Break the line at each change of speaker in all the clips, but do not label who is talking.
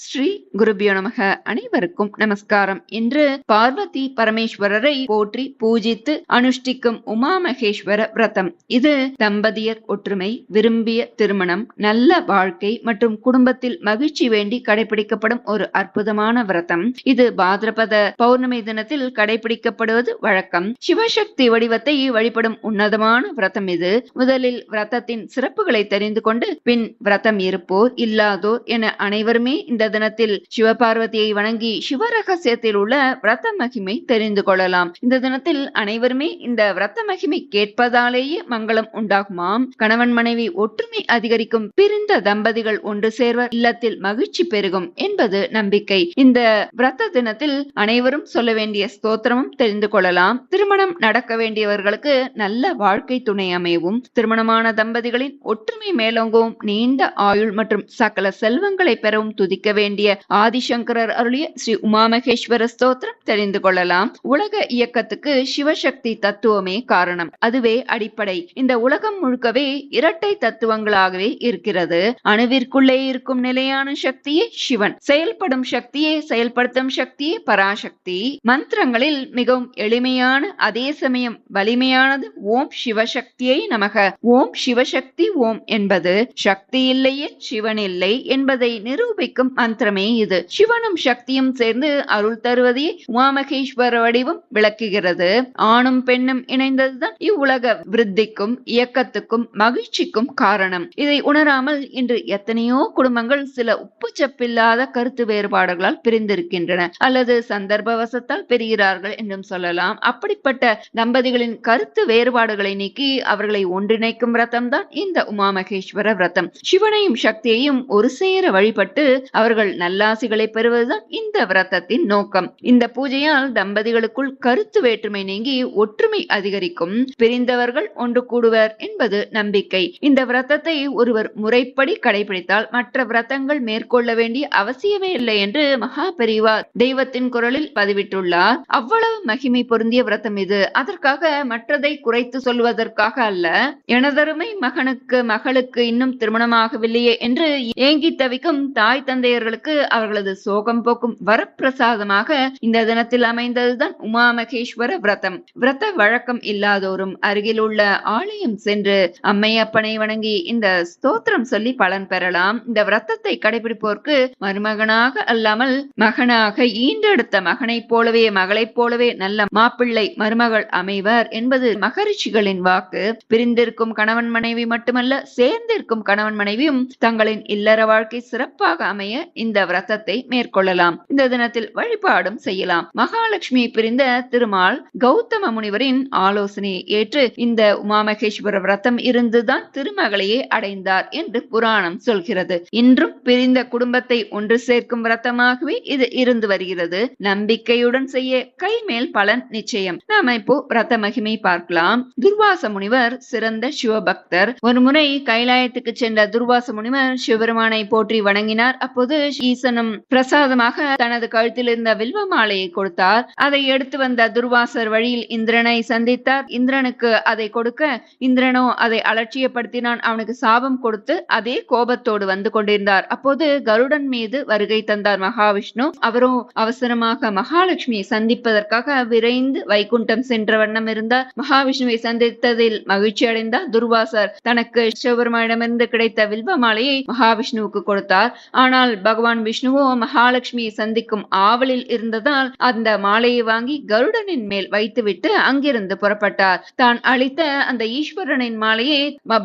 ஸ்ரீ குருபியோ நமக. அனைவருக்கும் நமஸ்காரம். என்று பார்வதி பரமேஸ்வரரை போற்றி பூஜித்து அனுஷ்டிக்கும் உமா மகேஸ்வர விரதம். இது தம்பதியர் ஒற்றுமை விரும்பிய திருமணம் நல்ல வாழ்க்கை மற்றும் குடும்பத்தில் மகிழ்ச்சி வேண்டி கடைபிடிக்கப்படும் ஒரு அற்புதமான விரதம். இது பாதிரபத பௌர்ணமி தினத்தில் கடைபிடிக்கப்படுவது வழக்கம். சிவசக்தி வடிவத்தை வழிபடும் உன்னதமான விரதம் இது. முதலில் விரதத்தின் சிறப்புகளை தெரிந்து கொண்டு பின் விரதம் இருப்போர் இல்லாதோர் என அனைவருமே இந்த தினத்தில் சிவபார்வதியை வணங்கி சிவரகசியத்தில் உள்ள விரத மகிமை தெரிந்து கொள்ளலாம். இந்த தினத்தில் அனைவருமே இந்த விரத மகிமை கேட்பதாலேயே மங்களம் உண்டாகுமாம். கணவன் மனைவி ஒற்றுமை அதிகரிக்கும். பிரிந்த தம்பதிகள் ஒன்று சேர்வர் இல்லத்தில் மகிழ்ச்சி பெருகும் என்பது நம்பிக்கை. இந்த விரத தினத்தில் அனைவரும் சொல்ல வேண்டிய ஸ்தோத்திரமும் தெரிந்து கொள்ளலாம். திருமணம் நடக்க வேண்டியவர்களுக்கு நல்ல வாழ்க்கை துணை அமையவும். திருமணமான தம்பதிகளின் ஒற்றுமை மேலோங்கவும் நீண்ட ஆயுள் மற்றும் சகல செல்வங்களை பெறவும் துதிக்க வேண்டிய ஆதிசங்கரர் அருளிய ஸ்ரீ உமாமகேஸ்வர ஸ்தோத்திரம் தெரிந்து கொள்ளலாம். உலக இயக்கத்துக்கு சிவசக்தி தத்துவமே காரணம். அதுவே அடிப்படை. இந்த உலகம் முழுக்கவே இரட்டை தத்துவங்களாகவே இருக்கிறது. அணுவிற்குள்ளே இருக்கும் நிலையான சக்தியே சிவன். செயல்படும் சக்தியே செயல்படுத்தும் சக்தியே பராசக்தி. மந்திரங்களில் மிகவும் எளிமையான அதே சமயம் வலிமையானது ஓம் சிவசக்தியை நமக. ஓம் சிவசக்தி ஓம் என்பது சக்தி இல்லையே சிவன் இல்லை என்பதை நிரூபிக்கும் மந்திரமே இது. சிவனும் சக்தியும் சேர்ந்து அருள் தருவதையே உமாமகேஸ்வர வடிவம் விளக்குகிறது. ஆணும் பெண்ணும் இணைந்ததுதான் இவ்வுலக விருத்திக்கும் இயக்கத்துக்கும் மகிழ்ச்சிக்கும் காரணம். இதை உணராமல் இன்று எத்தனையோ குடும்பங்கள் சில உப்புச்சப்பில்லாத கருத்து வேறுபாடுகளால் பிரிந்திருக்கின்றன. அல்லது சந்தர்ப்பவசத்தால் பிரிகிறார்கள் என்றும் சொல்லலாம். அப்படிப்பட்ட தம்பதிகளின் கருத்து வேறுபாடுகளை நீக்கி அவர்களை ஒன்றிணைக்கும் விரதம் தான் இந்த உமாமகேஸ்வர விரதம். சிவனையும் சக்தியையும் ஒரு சேர வழிபட்டு அவர்கள் நல்லாசிகளை பெறுவதுதான் இந்த விரதத்தின் நோக்கம். இந்த பூஜையால் தம்பதிகளுக்குள் கருத்து வேற்றுமை நீங்கி ஒற்றுமை அதிகரிக்கும். பிரிந்தவர்கள் ஒன்று கூடுவர் என்பது நம்பிக்கை. இந்த விரதத்தை ஒருவர் முறைப்படி கடைபிடித்தால் மற்ற விரதங்கள் மேற்கொள்ள வேண்டிய அவசியமே இல்லை என்று மகா பெரிவா தெய்வத்தின் குரலில் பதிவிட்டுள்ளார். அவ்வளவு மகிமை பொருந்திய விரதம் இது. அதற்காக மற்றதை குறைத்து சொல்வதற்காக அல்ல. எனதருமை மகனுக்கு மகளுக்கு இன்னும் திருமணமாகவில்லையே என்று ஏங்கி தவிக்கும் தாய் தந்தையர்களுக்கு அவர்களது சோகம் போக்கும் வரப்பிரசாதமாக இந்த தினத்தில் அமைந்ததுதான் உமா மகேஸ்வர விரதம். விரத வழக்கம் இல்லாதோரும் அருகில் உள்ள ஆலயம் சென்று அம்மையப்பனை வணங்கி இந்த ஸ்தோத்திரம் சொல்லி பலன் பெறலாம். இந்த விரதத்தை கடைபிடிப்போருக்கு மருமகனாக அல்லாமல் மகனாக ஈண்டெடுத்த மகனைப் போலவே மகளைப் போலவே நல்ல மாப்பிள்ளை மருமகள் அமைவர் என்பது மகரிஷிகளின் வாக்கு. பிரிந்திருக்கும் கணவன் மனைவி மட்டுமல்ல சேர்ந்திருக்கும் கணவன் மனைவியும் தங்களின் இல்லற வாழ்க்கை சிறப்பாக அமைய இந்த விரதத்தை மேற்கொள்ளலாம். இந்த தினத்தில் வழிபாடும் செய்யலாம். மகாலட்சுமி பிரிந்த திருமால் கௌதம முனிவரின் ஆலோசனையை ஏற்று இந்த உமாமகேஸ்வர விரதம் இருந்துதான் திருமகளையே அடைந்தார் என்று புராணம் சொல்கிறது. இன்றும் பிரிந்த குடும்பத்தை ஒன்று சேர்க்கும் விரதமாகவே இது இருந்து வருகிறது. நம்பிக்கையுடன் செய்ய கைமேல் பலன் நிச்சயம். நாம இப்போ விரத மகிமை பார்க்கலாம். துர்வாச முனிவர் சிறந்த சிவபக்தர். ஒரு முறை கைலாயத்துக்கு சென்ற துர்வாச முனிவர் சிவபெருமானை போற்றி வணங்கினார். அப்போது ஈசனும் பிரசாதமாக தனது கழுத்தில் இருந்த வில்வ மாலையை கொடுத்தார். அதை எடுத்து வந்த துர்வாசர் வழியில் இந்திரனை சந்தித்தார். இந்திரனுக்கு அதை கொடுக்க இந்திரனோ அதை அலட்சியப்படுத்தினான். அவனுக்கு சாபம் கொடுத்து அதே கோபத்தோடு வந்து கொண்டிருந்தார். அப்போது கருடன் மீது வருகை தந்தார் மகாவிஷ்ணு. அவரும் அவசரமாக மகாலட்சுமியை சந்திப்பதற்காக விரைந்து வைகுண்டம் சென்ற வண்ணம் இருந்தார். மகாவிஷ்ணுவை சந்தித்ததில் மகிழ்ச்சி அடைந்தார். துர்வாசர் தனக்கு சிவபெருமானிடமிருந்து கிடைத்த வில்வ மாலையை மகாவிஷ்ணுவுக்கு கொடுத்தார். ஆனால் பகவான் விஷ்ணுவோ மகாலட்சுமியை சந்திக்கும் ஆவலில் இருந்ததால் அந்த மாலையை வாங்கி கருடனின் மேல் வைத்துவிட்டு அங்கிருந்து புறப்பட்டார். தான் அளித்த அந்த ஈஸ்வரனின் மாலையை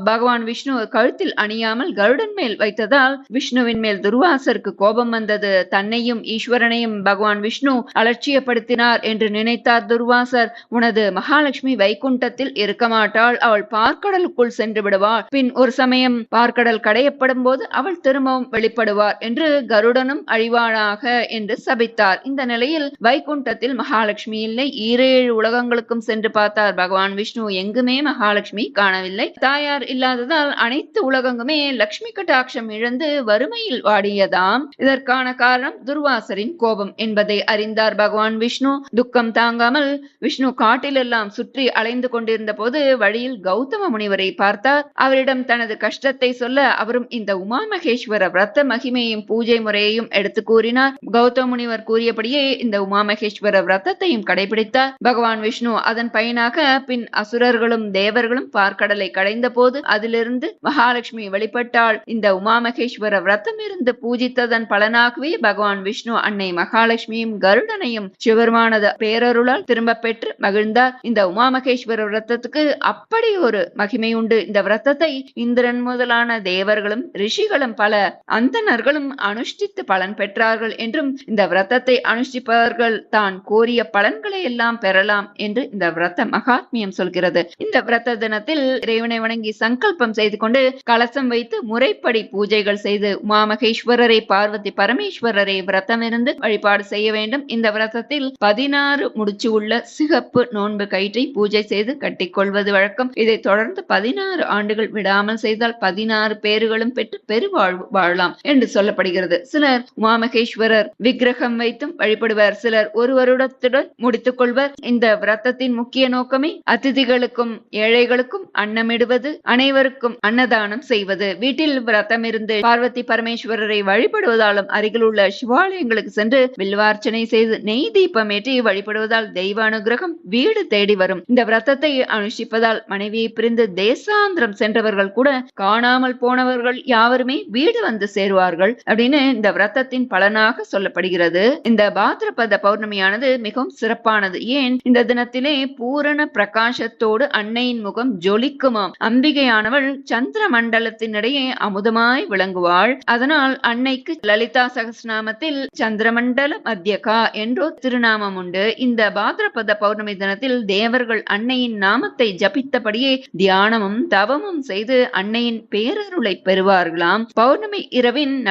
பகவான் விஷ்ணு கழுத்தில் அணியாமல் கருடன் மேல் வைத்ததால் விஷ்ணுவின் மேல் துர்வாசருக்கு கோபம் வந்தது. தன்னையும் ஈஸ்வரனையும் பகவான் விஷ்ணு அலட்சியப்படுத்தினார் என்று நினைத்தார் துர்வாசர். உனது மகாலட்சுமி வைகுண்டத்தில் இருக்க மாட்டாள் அவள் பார்க்கடலுக்குள் சென்று விடுவாள். பின் ஒரு சமயம் பார்க்கடல் கடையப்படும் போது அவள் திரும்பவும் வெளிப்படுவார் என்று கருடனும் அழிவானாக என்று சபித்தார். இந்த நிலையில் வைகுண்டத்தில் மகாலட்சுமி இல்லை. ஈரேழு உலகங்களுக்கும் சென்று பார்த்தார் பகவான் விஷ்ணு. எங்குமே மகாலட்சுமி காணவில்லை. தாயார் இல்லாததால் அனைத்து உலகங்குமே லட்சுமி கட்டாட்சம் இழந்து வறுமையில் வாடியதாம். இதற்கான காரணம் துர்வாசரின் கோபம் என்பதை அறிந்தார் பகவான் விஷ்ணு. துக்கம் தாங்காமல் விஷ்ணு காட்டிலெல்லாம் சுற்றி அலைந்து கொண்டிருந்த போது வழியில் கௌதம முனிவரை பார்த்தார். அவரிடம் தனது கஷ்டத்தை சொல்ல அவரும் இந்த உமா மகேஸ்வர விரத மகிமையும் பூஜை பூஜை முறையையும் எடுத்து கூறினார். கௌதம முனிவர் கூறியபடியே இந்த உமாமகேஸ்வர விரதத்தையும் கடைபிடித்தார். பகவான் விஷ்ணு அதன் பயனாக பின் அசுரர்களும் தேவர்களும் பார்க்கடலை கடைந்த போது அதிலிருந்து மகாலட்சுமி வெளிப்பட்டாள். இந்த உமாமகேஸ்வர விரதம் இருந்து பூஜித்ததன் பலனாகவே பகவான் விஷ்ணு அன்னை மகாலட்சுமியும் கருடனையும் சிவருமானது பேரருளால் திரும்ப பெற்று மகிழ்ந்தார். இந்த உமாமகேஸ்வர விரதத்துக்கு அப்படி ஒரு மகிமை உண்டு. இந்த விரதத்தை இந்திரன் முதலான தேவர்களும் ரிஷிகளும் பல அந்தனர்களும் அனுஷ்டித்து பலன் பெற்றார்கள் என்றும் இந்த விரதத்தை அனுஷ்டிப்பவர்கள் தான் கோரிய பலன்களை எல்லாம் பெறலாம் என்று இந்த விரத மகாத்மியம் சொல்கிறது. இந்த விரத தினத்தில் இறைவனை வணங்கி சங்கல்பம் செய்து கொண்டு கலசம் வைத்து முறைப்படி பூஜைகள் செய்து உமாமகேஸ்வரரை பார்வதி பரமேஸ்வரரை விரதம் இருந்து வழிபாடு செய்ய வேண்டும். இந்த விரதத்தில் பதினாறு முடிச்சு உள்ள சிகப்பு நோன்பு கயிற்றை பூஜை செய்து கட்டிக்கொள்வது வழக்கம். இதை தொடர்ந்து பதினாறு ஆண்டுகள் விடாமல் செய்தால் பதினாறு பேர்களும் பெற்று பெருவாழ்வு வாழலாம் என்று சொல்லப்படுகிறது. சிலர் உமாமகேஸ்வரர் விக்கிரகம் வைத்தும் வழிபடுவர். சிலர் ஒரு வருடத்துடன் முடித்துக் கொள்வர். இந்த விரதத்தின் முக்கிய நோக்கமே அதிதிகளுக்கும் ஏழைகளுக்கும் அன்னமிடுவது அனைவருக்கும் அன்னதானம் செய்வது. வீட்டில் விரதம் இருந்து பார்வதி பரமேஸ்வரரை வழிபடுவதாலும் அருகில் உள்ள சிவாலயங்களுக்கு சென்று வில்வார்ச்சனை செய்து நெய் தீபம் ஏற்றி வழிபடுவதால் தெய்வ அனுகிரகம் வீடு தேடி வரும். இந்த விரதத்தை அனுஷ்டிப்பதால் மனைவியை பிரிந்து தேசாந்திரம் சென்றவர்கள் கூட காணாமல் போனவர்கள் யாவருமே வீடு வந்து சேருவார்கள். அப்படின்னு இந்த விரதத்தின் பலனாக சொல்லப்படுகிறது. இந்த பாத்ரபத பௌர்ணமியானது மிகவும் சிறப்பானது. ஏன்? இந்த தினத்திலே பூரண பிரகாசத்தோடு அன்னையின் முகம் ஜொலிக்குமாம். அம்பிகையானவள் சந்திர மண்டலத்தினிடையே அமுதமாய் விளங்குவாள். அதனால் அன்னைக்கு லலிதா சகஸ்நாமத்தில் சந்திரமண்டல மத்தியகா என்றோ திருநாமம் உண்டு. இந்த பாத்ரபத பௌர்ணமி தினத்தில் தேவர்கள் அன்னையின் நாமத்தை ஜபித்தபடியே தியானமும் தவமும் செய்து அன்னையின் பேரருளை பெறுவார்களாம். பௌர்ணமி இரவின்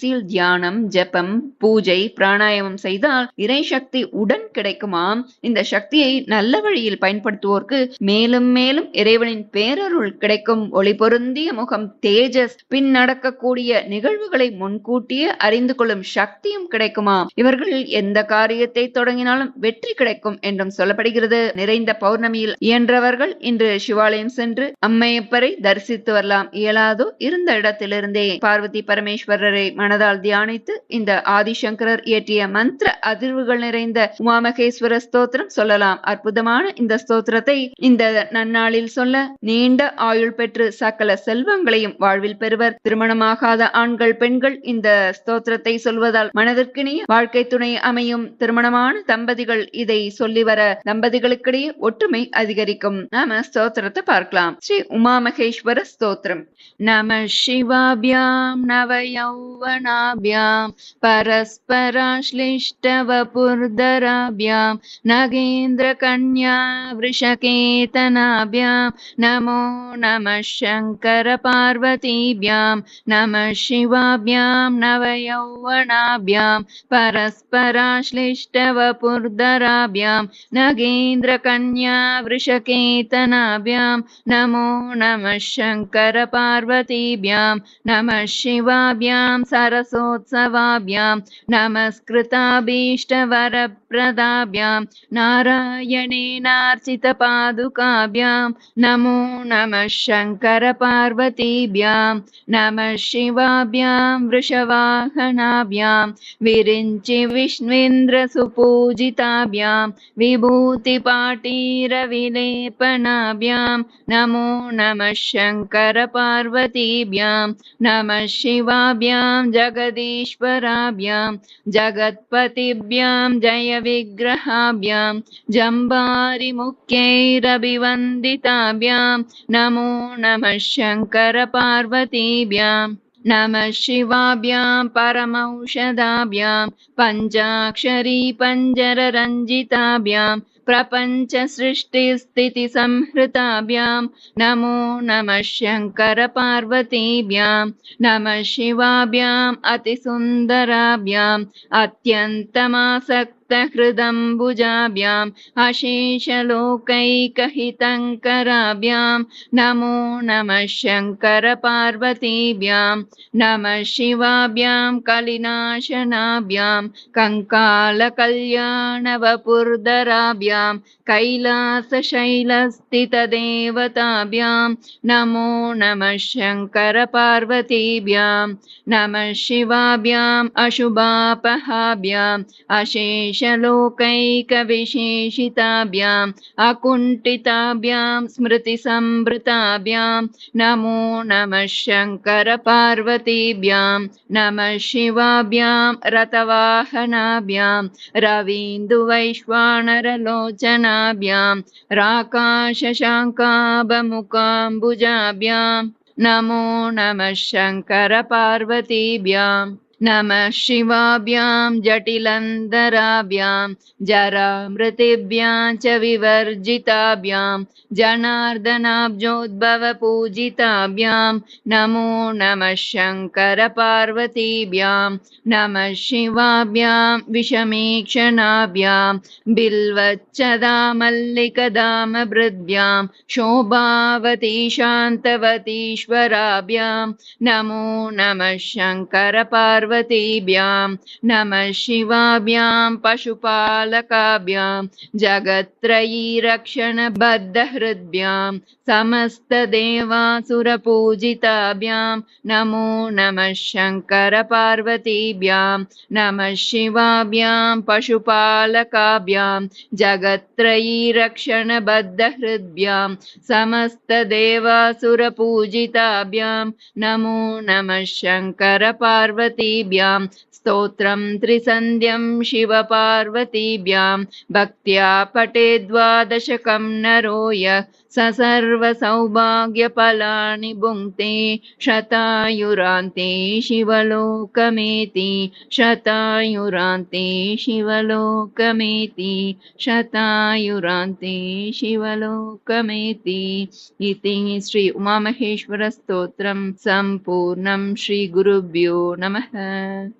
நடுநிசியில் தியானம் ஜெபம் பூஜை பிராணாயாமம் செய்தால் இறை சக்தி உடன் கிடைக்குமாம். இந்த சக்தியை நல்ல வழியில் பயன்படுத்துவோருக்கு மேலும் மேலும் இறைவனின் பேரருள் கிடைக்கும். ஒளி பொருந்திய முகம் தேஜஸ் பின் நடக்கக்கூடிய நிகழ்வுகளை முன்கூட்டியே அறிந்து கொள்ளும் சக்தியும் கிடைக்குமாம் இவர்கள் எந்த காரியத்தை தொடங்கினாலும் வெற்றி கிடைக்கும் என்றும் சொல்லப்படுகிறது. நிறைந்த பௌர்ணமியில் இயன்றவர்கள் இன்று சிவாலயம் சென்று அம்மையப்பரை தரிசித்து வரலாம். இயலாதோ இருந்த இடத்திலிருந்தே. பார்வதி பரமேஸ்வரரை மனதால் தியானித்து இந்த ஆதிசங்கரர் இயற்றிய மந்திர அதிர்வுகள் நிறைந்த உமாமகேஸ்வர ஸ்தோத்திரம் சொல்லலாம். அற்புதமான இந்த ஸ்தோத்திரத்தை இந்த நன்னாளில் சொல்ல நீண்ட ஆயுள் பெற்று சகல செல்வங்களையும் வாழ்வில் பெறுவர். திருமணமாகாத ஆண்கள் பெண்கள் இந்த ஸ்தோத்திரத்தை சொல்வதால் மனதிற்கினிய வாழ்க்கை துணை அமையும். திருமணமான தம்பதிகள் இதை சொல்லி வர தம்பதிகளுக்கிடையே ஒற்றுமை அதிகரிக்கும். நாம ஸ்தோத்திரத்தை பார்க்கலாம். ஸ்ரீ உமாமகேஸ்வர ஸ்தோத்திரம். நம சிவாபியாம் நவ परस्पराश्लिष्टवपुर्दराकन्या वृषकेतनाभ्यां नमो नमः शङ्करपार्वतीभ्यां नमः शिवाभ्यां नवयौवनाभ्यां परस्पराश्लिष्टवपुर्दराभ्यां नगेन्द्रकन्या वृषकेतनाभ्यां नमो नमः शङ्करपार्वतीभ्यां नमः शिवाभ्यां सरसोत्सवाभ्यां नमस्कृताभीष्टवरप्रदाभ्यां नारायणेनार्चितपादुकाभ्यां नमो नमः शङ्करपार्वतीभ्यां नमः शिवाभ्यां वृषवाहनाभ्यां विरिञ्चि विष्णुन्द्रसुपूजिताभ्यां विभूतिपाटीरविलेपनाभ्यां नमो नमः शङ्करपार्वतीभ्यां नमः शिवाभ्यां जगदीश्वराभ्यां जगत्पतिभ्यां जयविग्रहाभ्यां जम्बारिमुख्यैरभिवन्दिताभ्यां नमो नमः शङ्करपार्वतीभ्यां नमः शिवाभ्यां परमौषधाभ्यां पञ्चाक्षरी पञ्जररञ्जिताभ्यां प्रपञ्चसृष्टिस्थितिसंहृताभ्यां नमो नमः शङ्करपार्वतीभ्यां नमः शिवाभ्याम् अतिसुन्दराभ्याम् अत्यन्तमासक्त हृदम्बुजाभ्याम् अशेषलोकैकहितङ्कराभ्याम् नमो नमः शङ्करपार्वतीभ्याम् नमः शिवाभ्याम् कलिनाशनाभ्याम् कङ्कालकल्याणवपुर्धराभ्याम् कैलासशैलस्थितदेवताभ्याम् नमो नमः शङ्करपार्वतीभ्याम् नमः शिवाभ्याम् अशुभापहाभ्याम् अशेष श्लोकैकविशेषिताभ्याम् अकुण्ठिताभ्याम् स्मृतिसम्भृताभ्याम् नमो नमः शङ्करपार्वतीभ्याम् नमः शिवाभ्याम् रतवाहनाभ्याम् रवीन्दुवैश्वानरलोचनाभ्याम् राकाशशाङ्काभमुकाम्बुजाभ्याम् नमो नमः शङ्करपार्वतीभ्याम् नमः शिवाभ्यां जटिलन्दराभ्यां जरामृतिभ्यां च विवर्जिताभ्यां, जनार्दनाब्जोद्भवपूजिताभ्यां, नमो नमः शङ्करपार्वतीभ्यां, नमः शिवाभ्यां विषमीक्षणाभ्यां बिल्वच्चदामल्लिकदामभृद्भ्यां शोभावती शान्तवतीश्वराभ्यां नमो नमः शङ्करपार्व पार्वतीभ्यां, नमः शिवाभ्यां, पशुपालकाभ्यां जगत्त्रयी रक्षणबद्धहृद्भ्यां समस्तदेवासुरपूजिताभ्यां, नमो नमः शङ्करपार्वतीभ्यां, नमः शिवाभ्यां, पशुपालकाभ्यां जगत्त्रयी रक्षणबद्धहृद्भ्यां समस्तदेवासुरपूजिताभ्यां, नमो नमः शङ्करपार्वती पार्वतीभ्यां स्तोत्रं त्रिसन्ध्यं शिवपार्वतीभ्यां भक्त्या पटे द्वादशकं यः स सर्वसौभाग्यफलानि भुङ्क्ते शतायुरान्ते शिवलोकमेति शतायुरान्ते शिवलोकमेति शतायुरान्ते शिवलोकमेति इति श्री उमामहेश्वरस्तोत्रं सम्पूर्णं श्रीगुरुभ्यो नमः 嗯